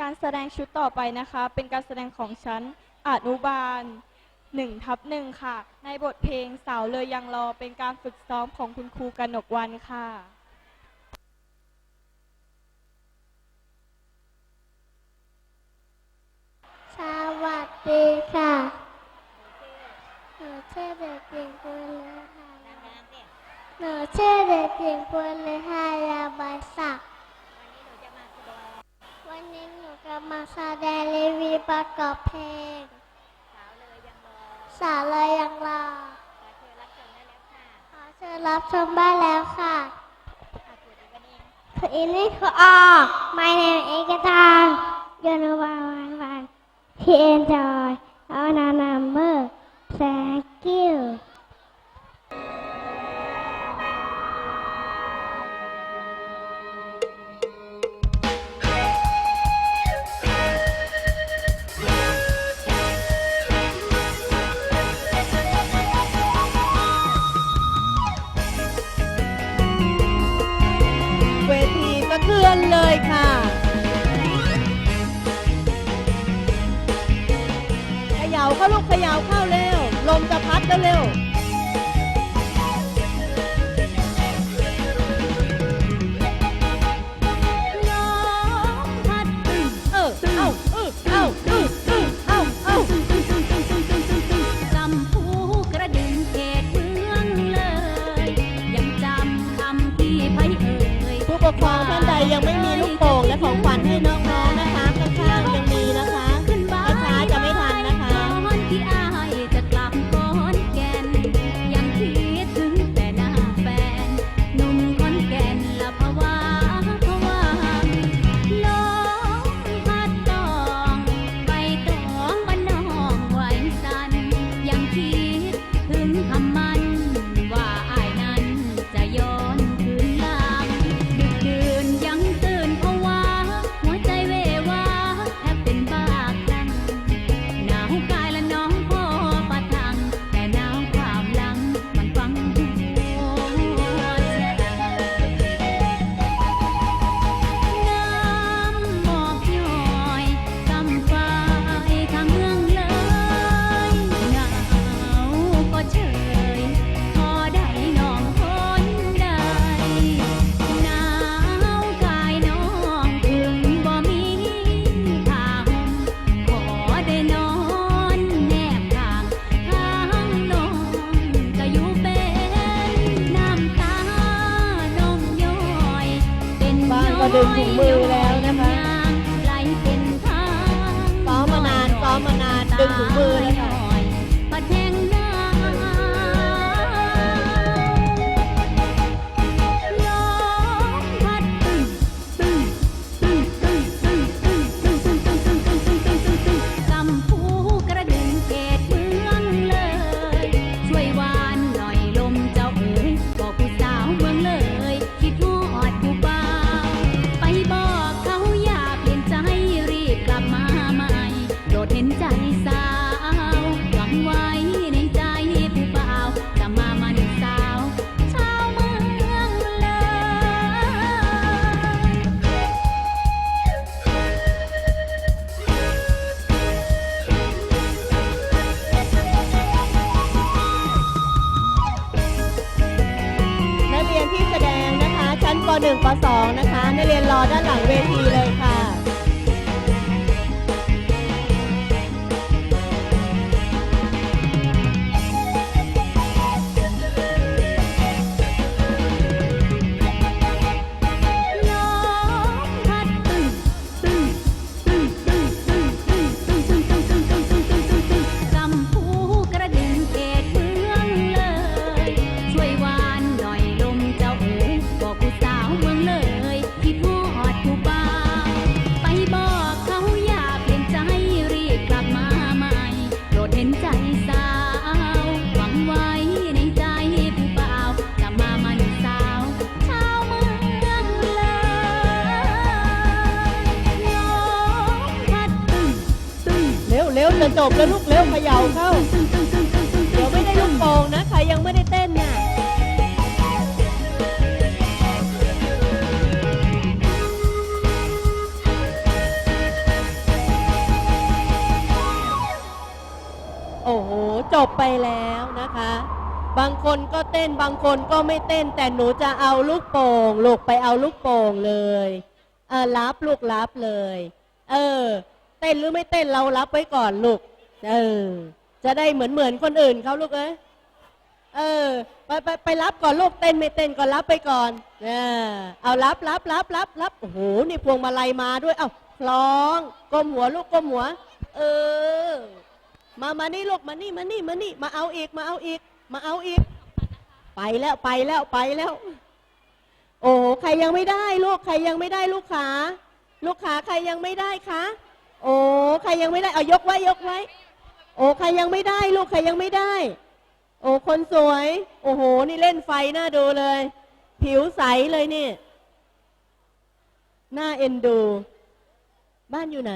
การแสดงชุดต่อไปนะคะ เป็นการแสดงของชั้นอนุบาล1ทับหนึ่งค่ะ ในบทเพลงสาวเลยยังรอเป็นการฝึกซ้อมของคุณครูกนกวันค่ะสวัสดีค่ะหนูชื่อเด็กหญิงปุณเลหาหนูชื่อเด็กหญิงปุณเลหายาบศั จะมาแสดงรีวิวประกอบเพลง สาวเลยยังรอสาวเลยยังรอขอเชิญรับชมได้แล้วค่ะขอเชิญรับชมได้แล้วค่ะคืออินนี่คือออ my name is ก a t a n you know what I want to enjoy เลยค่ะเขย่าเข้าลูกเขย่าเข้าเร็ว ลมจะพัดเร็วผู้ปกครองท่านใดยังไม่ โป่งและของขวัญให้น้อง มือแล้ว หนึ่งป .2 นะคะนักเรียนรอ จะจบแล้วลูกเร็วเขย่าเข้า เดี๋ยวไม่ได้ลูกโป่งนะ ใครยังไม่ได้เต้นน่ะโอ้โห จบไปแล้วนะคะ บางคนก็เต้นบางคนก็ไม่เต้น แต่หนูจะเอาลูกโป่งลูกไปเอาลูกโป่งเลย เออรับลูกรับเลย เออ เต้นหรือไม่เต้นเรารับไว้ก่อนลูก เออ จะได้เหมือนเหมือนคนอื่นเขาลูกเอ้ยเออ ไปไปไปรับก่อนลูกเต้นไม่เต้นก็รับไปก่อนเออเอารับรับรับรับรับโอ้โหนี่พวงมาลัยมาด้วย เอาคล้องก้มหัวลูกก้มหัว เออ มามานี่ลูกมานี่มานี่มานี่ มาเอาอีกมาเอาอีก มาเอาอีก ไปแล้วไปแล้วไปแล้ว โอ้โหใครยังไม่ได้ลูกใครยังไม่ได้ลูกขาลูกขาใครยังไม่ได้คะ โอ้ใครยังไม่ได้เอายกไว้ยกไว้ โอ้ใครยังไม่ได้ ลูกใครยังไม่ได้ โอ้คนสวย โอ้โห นี่เล่นไฟน่าดูเลย ผิวใสเลยนี่หน้าเอ็นดู บ้านอยู่ไหน